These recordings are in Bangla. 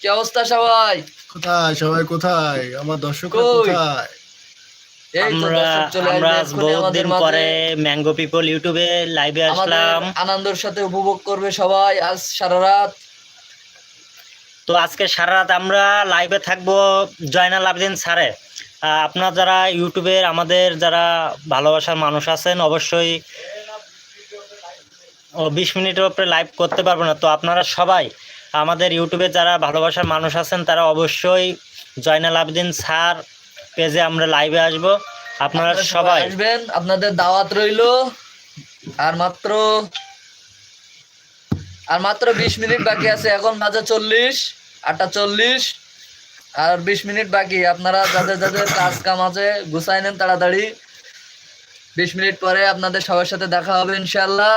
কি অবস্থা সবাই? কোথায় সবাই কোথায়? আমার দর্শক কোথায়? আমরা আমরা। পরে ম্যাঙ্গো পিপল ইউটিউবে লাইভে আসলাম। আনন্দের সাথে উপভোগ করবে সবাই আজ সারা রাত। তো আজকে সারা রাত আমরা লাইভে থাকব জয়নাল আবদিন স্যারে। আপনার যারা ইউটিউবের আমাদের যারা ভালোবাসার মানুষ আছেন অবশ্যই ও বিশ মিনিটের উপরে লাইভ করতে পারব না। তো আপনারা সবাই আমাদের ইউটিউবে যারা ভালোবাসার মানুষ আছেন তারা অবশ্যই জয়নাল আবদিন স্যার পেজে আমরা লাইভে আসব। আপনারা সবাই আসবেন আপনাদের দাওয়াত রইল। আর মাত্র আর মাত্র বিশ মিনিট বাকি আছে এখন বাজে চল্লিশ আটটা চল্লিশ। আর বিশ মিনিট বাকি আপনারা যাদের যাদের কাজ কাম আছে গুছাই নেন তাড়াতাড়ি। বিশ মিনিট পরে আপনাদের সবার সাথে দেখা হবে ইনশাল্লাহ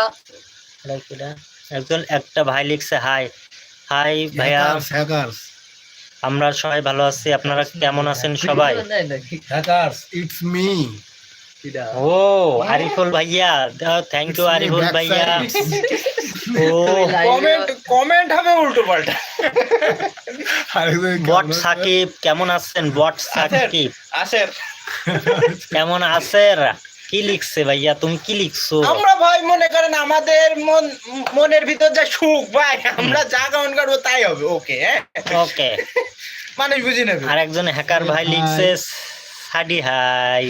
একজন একটা ভাই লিখছে হাই হাই ভাইয়া। হ্যাকার্স আমরা সবাই ভালো আছি আপনারা কেমন আছেন সবাই? হ্যাকার্স ইটস মি ও আরিফুল ভাইয়া থ্যাংক ইউ আরিফুল ভাইয়া। ও। কমেন্ট কমেন্ট হবে উল্টো পাল্টা। বট সাকিব কেমন আছেন? বট সাকিব। আসেন কেমন আছেন? কি লিখছে ভাইয়া? তুমি কি লিখছো? আমরা ভাই মনে করেন আমাদের মন মনের ভিতর যা সুখ ভাই আমরা যা গাউন করব তাই হবে ওকে হ্যাঁ? ওকে। মানুষ বুঝি না আর একজন হ্যাকার ভাই লিখছে সাডি হাই।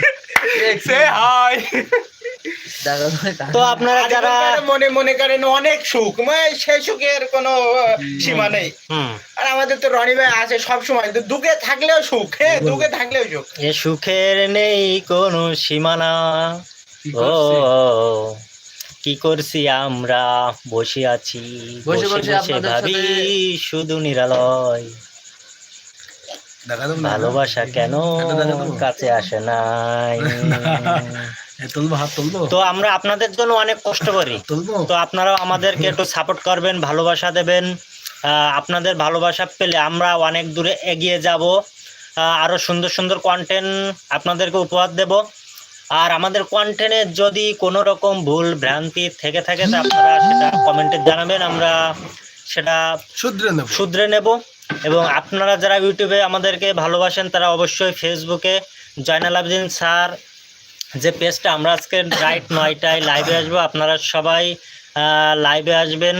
লিখছে হাই। তো আপনারা যারা মনে মনে করেন অনেক সুখ। মানে সেই সুখের কোনো সীমা নেই। আর আমাদের তো রনি ভাই আছে সব সময় দুঃখে থাকলেও সুখ হ্যাঁ দুঃখে থাকলেও সুখ। এ সুখের নেই কোনো সীমানা। ও কি করছি আমরা? বসে আছি বসে বসে ভাবি শুধু নিরালয়। ভালোবাসা কেন? কাছে আসে নাই? তো আমরা আপনাদের জন্য অনেক কষ্ট করি। তো আপনারাও আমাদেরকে একটু সাপোর্ট করবেন ভালোবাসা দেবেন। আপনাদের ভালোবাসা পেলে আমরা অনেক দূরে এগিয়ে যাব। আহ, আরও সুন্দর সুন্দর কন্টেন্ট আপনাদেরকে উপহার দেব। আর আমাদের কন্টেন্টে যদি কোনো রকম ভুল ভ্রান্তি থেকে থাকে তা আপনারা সেটা কমেন্টে জানাবেন। আমরা সেটা শুধরে নেব। শুধরে নেব। এবং আপনারা যারা ইউটিউবে আমাদেরকে ভালোবাসেন তারা অবশ্যই ফেসবুকে জয়নাল আবদিন স্যার যে পেজটা আমরা আজকে রাইট নয়টায় লাইভে আসব আপনারা সবাই লাইভে আসবেন।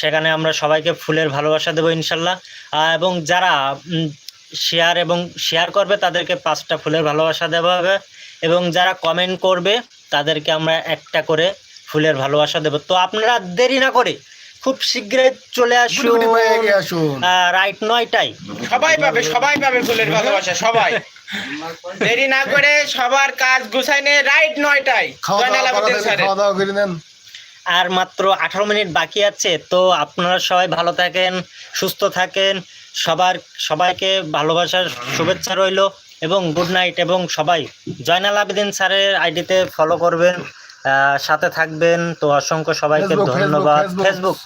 সেখানে আমরা সবাইকে ফুলের ভালোবাসা দেবো ইনশাল্লাহ। এবং যারা শেয়ার এবং শেয়ার করবে তাদেরকে পাঁচটা ফুলের ভালোবাসা দেওয়া হবে। এবং যারা কমেন্ট করবে তাদেরকে আমরা একটা করে ফুলের ভালোবাসা দেবো। তো আপনারা দেরি না করে খুব শীঘ্রই চলে আসুন। রাইট নয়টায়। সবাই পাবে সবাই পাবে ফুলের ভালোবাসা সবাই। দেরি না করে সবার কাজ গুছাই নিয়ে রাইট নয়টায় খাওয়া দাওয়া করা নেন। আর মাত্র আঠারো মিনিট বাকি আছে তো আপনারা সবাই ভালো থাকেন সুস্থ থাকেন সবার সবাইকে ভালোবাসার শুভেচ্ছা রইল এবং গুড নাইট এবং সবাই জয়নাল আবেদিন স্যারের আইডিতে ফলো করবেন আহ, সাথে থাকবেন তো অসংখ্য সবাইকে ধন্যবাদ। ফেসবুক।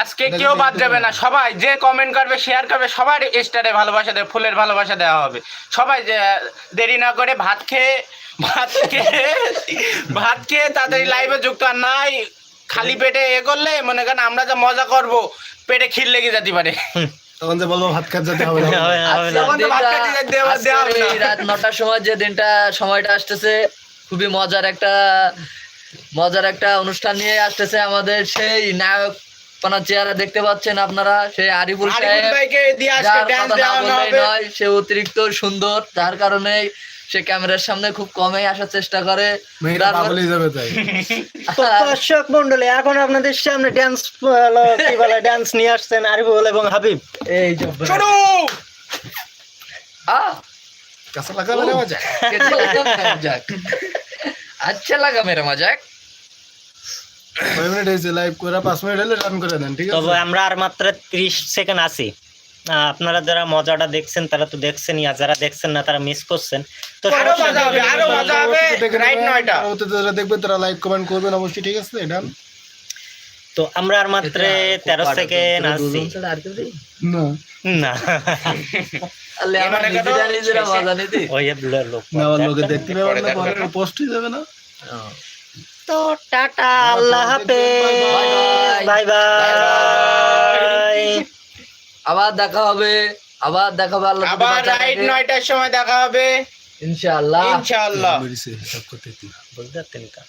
আজকে কেউ বাদ যাবে না সবাই যে কমেন্ট করবে শেয়ার করবে সবার স্টারে ভালোবাসা দেবে ফুলের ভালোবাসা দেওয়া হবে। সবাই যে দেরি না করে ভাত খেয়ে ভাত খেয়ে ভাত খেয়ে তাড়াতাড়ি লাইভে যুক্ত। আর নাই খালি পেটে এ করলে মনে করেন আমরা যা মজা করব পেটে খিল লেগে যেতে পারে। তখন যে বলব ভাত খাতে যেতে হবে না। রাত নটার সময় যে দিনটা সময়টা আসতেছে খুবই মজার একটা মজার একটা অনুষ্ঠান নিয়ে আসতেছে আমাদের সেই নায়ক আপনার চেহারা দেখতে পাচ্ছেন আপনারা সেই আরিফুল নয় সে অতিরিক্ত সুন্দর যার কারণে সে ক্যামেরার সামনে খুব কমে আসার চেষ্টা করে। দর্শক মন্ডলী এখন আপনাদের সামনে ড্যান্স কি বলে ড্যান্স নিয়ে আসছেন আরিফুল এবং হাবিব। এই আচ্ছা লাগা মেরা মজাক 5 মিনিট হইছে লাইভ করে 5 মিনিট হলে রান করে দেন ঠিক আছে? তবে আমরা আর মাত্র 30 সেকেন্ড আছি। আপনারা যারা মজাটা দেখছেন তারা তো দেখছেনই আর যারা দেখছেন না তারা মিস করছেন। তো আরও মজা হবে আরও মজা হবে। রাইট নয়টা। ওতে যারা দেখবেন তারা লাইক কমেন্ট করবেন অবশ্যই ঠিক আছে এটা? তো আমরা আর মাত্র 13 সেকেন্ড আছি। না। না। আলে আমার নিজেরা মজা নিতে। ওই লোক না লোকে দেখতে পাবে না পোস্ট হয়ে না? তো টাটা আল্লাহ হাফেজ। Bye bye. Bye bye. আবার দেখা হবে আবার দেখা হবে আল্লাহ আবার রাইট নয়টার সময় দেখা হবে। ইনশাআল্লাহ। ইনশাআল্লাহ। বলতে তিনটা